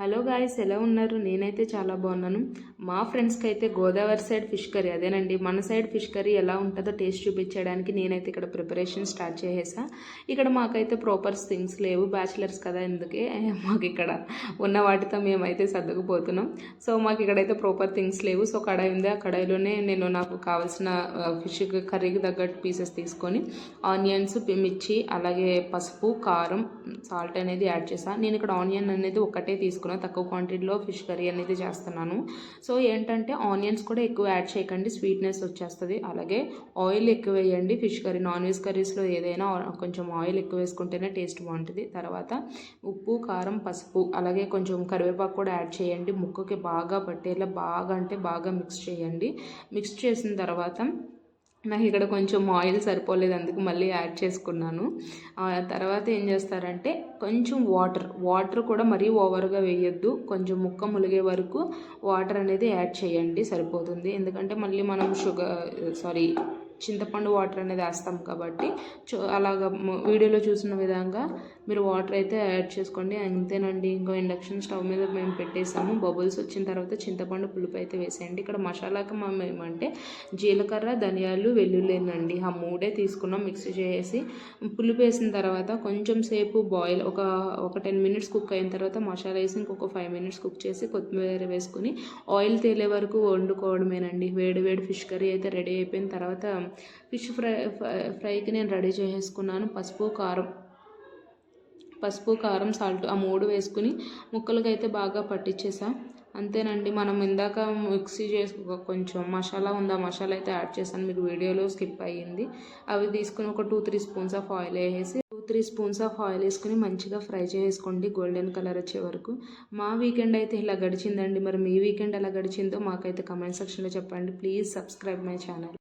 Hello guys ఎలా ఉన్నారు? నేనైతే చాలా బాగున్నాను. మా ఫ్రెండ్స్కి అయితే గోదావరి సైడ్ ఫిష్ కర్రీ అదేనండి మన సైడ్ ఫిష్ కర్రీ ఎలా ఉంటుందో టేస్ట్ చూపించడానికి నేనైతే ఇక్కడ ప్రిపరేషన్ స్టార్ట్ చేసేసా. ఇక్కడ మాకైతే ప్రాపర్ థింగ్స్ లేవు బ్యాచిలర్స్ కదా ఎందుకే మాకు ఇక్కడ ఉన్న వాటితో మేమైతే సర్దుకుపోతున్నాం. సో మాకు ఇక్కడైతే ప్రాపర్ థింగ్స్ లేవు. సో కడాయి ఉంది. ఆ కడాయిలోనే నేను నాకు కావాల్సిన ఫిష్ కర్రీకి తగ్గట్టు పీసెస్ తీసుకొని ఆనియన్స్ మిర్చి అలాగే పసుపు కారం సాల్ట్ అనేది యాడ్ చేసా. నేను ఇక్కడ ఆనియన్ అనేది ఒకటే తీసుకున్నాను తక్కువ క్వాంటిటీలో ఫిష్ కర్రీ అనేది చేస్తున్నాను. సో ఏంటంటే ఆనియన్స్ కూడా ఎక్కువ యాడ్ చేయకండి స్వీట్నెస్ వచ్చేస్తుంది. అలాగే ఆయిల్ ఎక్కువ వేయండి ఫిష్ కర్రీ నాన్ వెజ్ కర్రీస్లో ఏదైనా కొంచెం ఆయిల్ ఎక్కువ వేసుకుంటేనే టేస్ట్ బాగుంటుంది. తర్వాత ఉప్పు కారం పసుపు అలాగే కొంచెం కరివేపాకు కూడా యాడ్ చేయండి. ముక్కకి బాగా పట్టేలా బాగా అంటే బాగా మిక్స్ చేయండి. మిక్స్ చేసిన తర్వాత నాకు ఇక్కడ కొంచెం ఆయిల్ సరిపోలేదు అందుకు మళ్ళీ యాడ్ చేసుకున్నాను. తర్వాత ఏం చేస్తారంటే కొంచెం వాటర్ వాటర్ కూడా మరీ ఓవర్గా వేయొద్దు. కొంచెం ముక్క ములిగే వరకు వాటర్ అనేది యాడ్ చేయండి సరిపోతుంది. ఎందుకంటే మళ్ళీ మనం షుగర్ సారీ చింతపండు వాటర్ అనేది వేస్తాం కాబట్టి అలాగ వీడియోలో చూసిన విధంగా మీరు వాటర్ అయితే యాడ్ చేసుకోండి. అంతేనండి ఇంకో ఇండక్షన్ స్టవ్ మీద మేము పెట్టేసాము. బబుల్స్ వచ్చిన తర్వాత చింతపండు పులుపు అయితే వేసేయండి. ఇక్కడ మసాలాకి మనం ఏమంటే జీలకర్ర ధనియాలు వెల్లుల్లినండి. ఆ మూడే తీసుకున్నాం మిక్స్ చేసి. పులుపు వేసిన తర్వాత కొంచెం సేపు బాయిల్ ఒక ఒక టెన్ మినిట్స్ కుక్ అయిన తర్వాత మసాలా వేసి ఇంకొక ఫైవ్ మినిట్స్ కుక్ చేసి కొత్తిమీర వేసుకుని ఆయిల్ తేలే వరకు వండుకోవడమేనండి. వేడి వేడి ఫిష్ కర్రీ అయితే రెడీ అయిపోయిన తర్వాత ఫిష్ ఫ్రై ఫ్రైకి నేను రెడీ చేసేసుకున్నాను. పసుపు కారం. పసుపు కారం సాల్ట్ ఆ మూడు వేసుకుని ముక్కలకి అయితే బాగా పట్టించేసా అంతేనండి మనం ఇందాక మిక్సీ చేసుకో కొంచెం మసాలా ఉంది ఆ మసాలా అయితే యాడ్ చేశాను. మీకు వీడియోలో స్కిప్ అయ్యింది. అవి తీసుకుని ఒక two three spoons of oil వేసేసి two three spoons of oil వేసుకుని మంచిగా ఫ్రై చేసుకోండి గోల్డెన్ కలర్ వచ్చే వరకు. మా వీకెండ్ అయితే ఇలా గడిచిందండి. మరి మీ వీకెండ్ ఎలా గడిచిందో మాకైతే కమెంట్ సెక్షన్లో చెప్పండి. Please subscribe my channel.